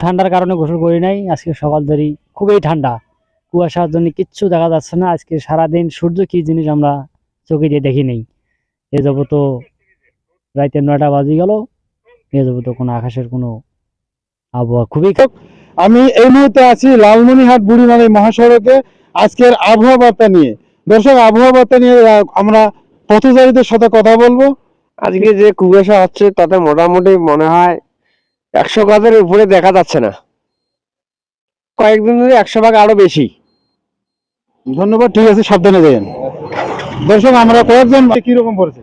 ঠান্ডার কারণে গোসল করি নাই আজকে সকাল ধরি খুবই ঠান্ডা। কুয়াশার জন্য কিচ্ছু দেখা যাচ্ছে না আজকে সারাদিন সূর্য কি জিনিস আমরা চোখে দিয়ে দেখি নেই। এ যাবত রাইতে নয়টা বাজে গেল এ যাবত কোনো আকাশের কোনো আবহাওয়া খুবই। আমি এই মুহূর্তে আছি লালমনিহাট বুড়িমারি মহাসড়কে আজকের আবহাওয়া বার্তা নিয়ে। দর্শক আবহাওয়া বার্তা নিয়ে আমরা পথচারীদের সাথে কথা বলব। আজকে যে কুয়াশা হচ্ছে তাতে মোটামুটি মনে হয় একশো গাছের উপরে দেখা যাচ্ছে না। কয়েকদিন ধরে একশো ভাগ আরও বেশি। ধন্যবাদ ঠিক আছে সাবধানে যাবেন দর্শক আমরা কয়েকজন কীরকম পড়েছে?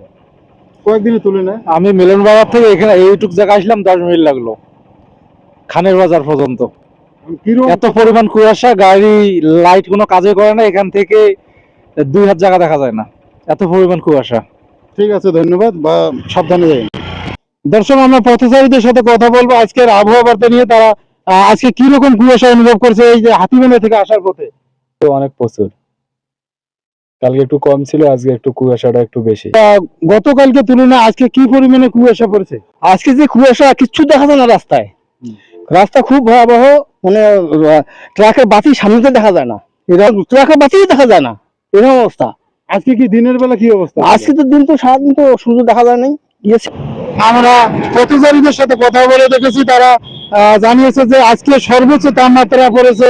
কয়েকদিনে তুলে নেয়। আমি মিলন বাজার থেকে এখানে এইটুক জায়গা আসলাম দশ মিনিট লাগল। খানের বাজার পর্যন্ত। এত পরিমাণ কুয়াশা গাড়ি লাইট কোনো কাজে করে না এখান থেকে দুই হাত জায়গা দেখা যায় না। এত পরিমাণ কুয়াশা। ঠিক আছে ধন্যবাদ বা সাবধানে যাবেন দর্শক আমরা পথচারীদের সাথে কথা বলব। আজকের আবহাওয়া বার্তা নিয়ে তারা আজকে কীরকম কুয়াশা অনুভব করছে এই যে হাতিমেলা থেকে আসার পথে? অনেক প্রচুর। কালকে একটু কম ছিল আজকে একটু কুয়াশাটা একটু বেশি। গতকালকে তুলনায় আজকে কি পরিমাণে কুয়াশা পড়েছে? আজকে যে কুয়াশা কিচ্ছু দেখা যায় না রাস্তায়। রাস্তা খুব ভয়াবহ মানে ট্রাকের বাতি সামনে দেখা যায় না। ট্রাকের বাতি দেখা যায় না। এরকম অবস্থা। আজকে কি দিনের বেলা কি অবস্থা? আজকে তো দিন তো সারাদিন তো সূর্য দেখা যায় নাই। গিয়েছে আমরা প্রতিযোগীদের সাথে কথা বলে দেখেছি তারা জানিয়েছে যে আজকে সর্বোচ্চ তাপমাত্রা পড়েছে।